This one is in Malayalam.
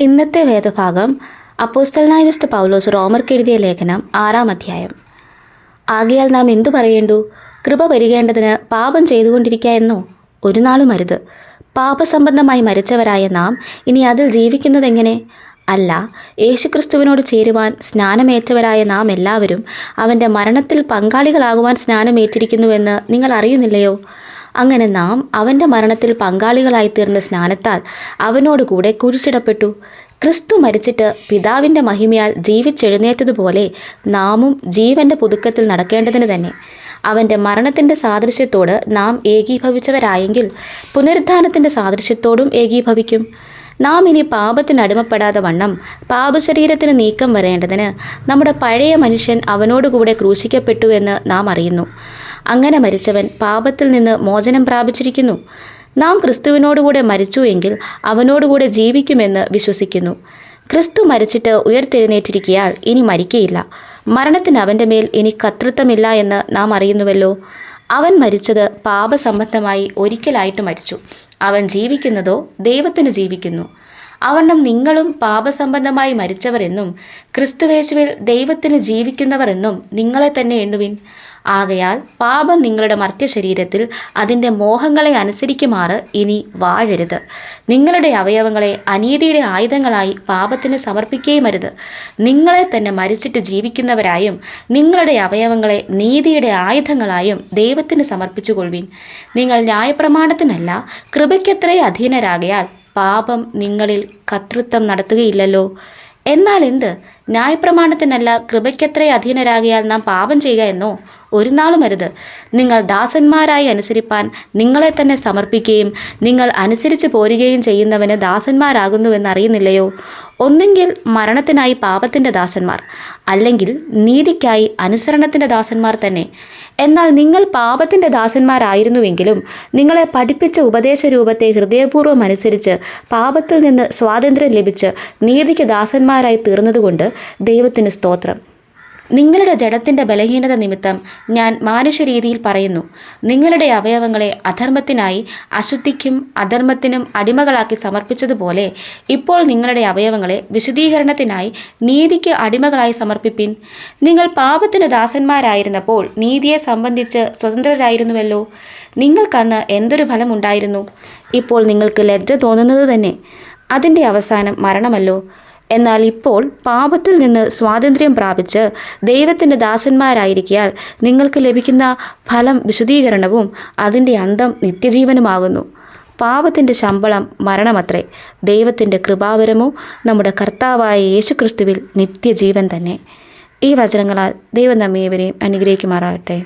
ഇന്നത്തെ വേദഭാഗം അപ്പോസ്തലനായ വിശുദ്ധ പൗലോസ് റോമർക്ക് എഴുതിയ ലേഖനം ആറാം അധ്യായം. ആകയാൽ നാം എന്തു പറയേണ്ടു? കൃപ വരികേണ്ടതിന് പാപം ചെയ്തുകൊണ്ടിരിക്കുക എന്നോ? ഒരു നാളും അരുത്. പാപസംബന്ധമായി മരിച്ചവരായ നാം ഇനി അതിൽ ജീവിക്കുന്നതെങ്ങനെ അല്ല യേശുക്രിസ്തുവിനോട് ചേരുവാൻ സ്നാനമേറ്റവരായ നാം എല്ലാവരും അവന്റെ മരണത്തിൽ പങ്കാളികളാകുവാൻ സ്നാനമേറ്റിരിക്കുന്നുവെന്ന് നിങ്ങൾ അറിയുന്നില്ലയോ? അങ്ങനെ നാം അവന്റെ മരണത്തിൽ പങ്കാളികളായി തീർന്ന സ്നാനത്താൽ അവനോട് കൂടെ കുരിശിടപ്പെട്ടു. ക്രിസ്തു മരിച്ചിട്ട് പിതാവിന്റെ മഹിമയാൽ ജീവിച്ചെഴുന്നേറ്റതുപോലെ നാമും ജീവന്റെ പുതുക്കത്തിൽ നടക്കേണ്ടതിന് തന്നെ. അവന്റെ മരണത്തിന്റെ സാദൃശ്യത്തോട് നാം ഏകീഭവിച്ചവരായെങ്കിൽ പുനരുദ്ധാനത്തിന്റെ സാദൃശ്യത്തോടും ഏകീഭവിക്കും. നാം ഇനി പാപത്തിന് അടിമപ്പെടാതെ വണ്ണം പാപശരീരത്തിന് നീക്കം വരേണ്ടതിന് നമ്മുടെ പഴയ മനുഷ്യൻ അവനോടുകൂടെ ക്രൂശിക്കപ്പെട്ടു എന്ന് നാം അറിയുന്നു. അങ്ങനെ മരിച്ചവൻ പാപത്തിൽ നിന്ന് മോചനം പ്രാപിച്ചിരിക്കുന്നു. നാം ക്രിസ്തുവിനോടുകൂടെ മരിച്ചു എങ്കിൽ അവനോടുകൂടെ ജീവിക്കുമെന്ന് വിശ്വസിക്കുന്നു. ക്രിസ്തു മരിച്ചിട്ട് ഉയർത്തെഴുന്നേറ്റിരിക്കിയാൽ ഇനി മരിക്കയില്ല. മരണത്തിന് അവന്റെ മേൽ ഇനി കർത്തൃത്വമില്ല എന്ന് നാം അറിയുന്നുവല്ലോ. അവൻ മരിച്ചത് പാപസംബന്ധമായി ഒരിക്കലായിട്ട് മരിച്ചു. അവൻ ജീവിക്കുന്നതോ ദൈവത്തിന് ജീവിക്കുന്നു. അവണ്ണം നിങ്ങളും പാപസംബന്ധമായി മരിച്ചവർ എന്നും ക്രിസ്തുവേശുവിൽ ദൈവത്തിന് ജീവിക്കുന്നവർ എന്നും നിങ്ങളെ തന്നെ എണ്ണുവിൻ. ആകയാൽ പാപം നിങ്ങളുടെ മർത്യശരീരത്തിൽ അതിന്റെ മോഹങ്ങളെ അനുസരിക്കുമാറ് ഇനി വാഴരുത്. നിങ്ങളുടെ അവയവങ്ങളെ അനീതിയുടെ ആയുധങ്ങളായി പാപത്തിന് സമർപ്പിക്കുകയും അരുത് നിങ്ങളെ തന്നെ മരിച്ചിട്ട് ജീവിക്കുന്നവരായും നിങ്ങളുടെ അവയവങ്ങളെ നീതിയുടെ ആയുധങ്ങളായും ദൈവത്തിന് സമർപ്പിച്ചു കൊള്ളുവിൻ നിങ്ങൾ ന്യായപ്രമാണത്തിനല്ല കൃപയ്ക്കത്രേ അധീനരാകയാൽ പാപം നിങ്ങളിൽ കർത്തൃത്വം നടത്തുകയില്ലല്ലോ. എന്നാൽ എന്ത്? ന്യായപ്രമാണത്തിനല്ല കൃപയ്ക്കത്രേ അധീനരാകിയാൽ നാം പാപം ചെയ്യുക എന്നോ? ഒരു നാളും അരുത്. നിങ്ങൾ ദാസന്മാരായി അനുസരിപ്പാൻ നിങ്ങളെ തന്നെ സമർപ്പിക്കുകയും നിങ്ങൾ അനുസരിച്ച് പോരുകയും ചെയ്യുന്നവന് ദാസന്മാരാകുന്നുവെന്ന് അറിയുന്നില്ലയോ ഒന്നുകിൽ മരണത്തിനായി പാപത്തിന്റെ ദാസന്മാർ അല്ലെങ്കിൽ നീതിക്കായി അനുസരണത്തിന്റെ ദാസന്മാർ തന്നെ. എന്നാൽ നിങ്ങൾ പാപത്തിന്റെ ദാസന്മാരായിരുന്നുവെങ്കിലും നിങ്ങളെ പഠിപ്പിച്ച ഉപദേശ രൂപത്തെ ഹൃദയപൂർവം അനുസരിച്ച് പാപത്തിൽ നിന്ന് സ്വാതന്ത്ര്യം ലഭിച്ച് നീതിക്ക് ദാസന്മാരായി തീർന്നതുകൊണ്ട് ദൈവത്തിന് സ്തോത്രം. നിങ്ങളുടെ ജഡത്തിന്റെ ബലഹീനത നിമിത്തം ഞാൻ മാനുഷരീതിയിൽ പറയുന്നു. നിങ്ങളുടെ അവയവങ്ങളെ അധർമ്മത്തിനായി അശുദ്ധിക്കും അധർമ്മത്തിനും അടിമകളാക്കി സമർപ്പിച്ചതുപോലെ ഇപ്പോൾ നിങ്ങളുടെ അവയവങ്ങളെ വിശുദ്ധീകരണത്തിനായി നീതിക്ക് അടിമകളായി സമർപ്പിപ്പിൻ. നിങ്ങൾ പാപത്തിന് ദാസന്മാരായിരുന്നപ്പോൾ നീതിയെ സംബന്ധിച്ച് സ്വതന്ത്രരായിരുന്നുവല്ലോ. നിങ്ങൾക്കന്ന് എന്തൊരു ഫലമുണ്ടായിരുന്നു? ഇപ്പോൾ നിങ്ങൾക്ക് ലജ്ജ തോന്നുന്നത് തന്നെ. അതിന്റെ അവസാനം മരണമല്ലോ. എന്നാൽ ഇപ്പോൾ പാപത്തിൽ നിന്ന് സ്വാതന്ത്ര്യം പ്രാപിച്ച് ദൈവത്തിന്റെ ദാസന്മാരായിരിക്കാൽ നിങ്ങൾക്ക് ലഭിക്കുന്ന ഫലം വിശദീകരണവും അതിന്റെ അന്തം നിത്യജീവനുമാകുന്നു. പാപത്തിന്റെ ശമ്പളം മരണമത്രേ. ദൈവത്തിന്റെ കൃപാവരമോ നമ്മുടെ കർത്താവായ യേശുക്രിസ്തുവിൽ നിത്യജീവൻ തന്നെ. ഈ വചനങ്ങളാൽ ദൈവം നമ്മേവരെയും അനുഗ്രഹിക്കുമാറാകട്ടെ.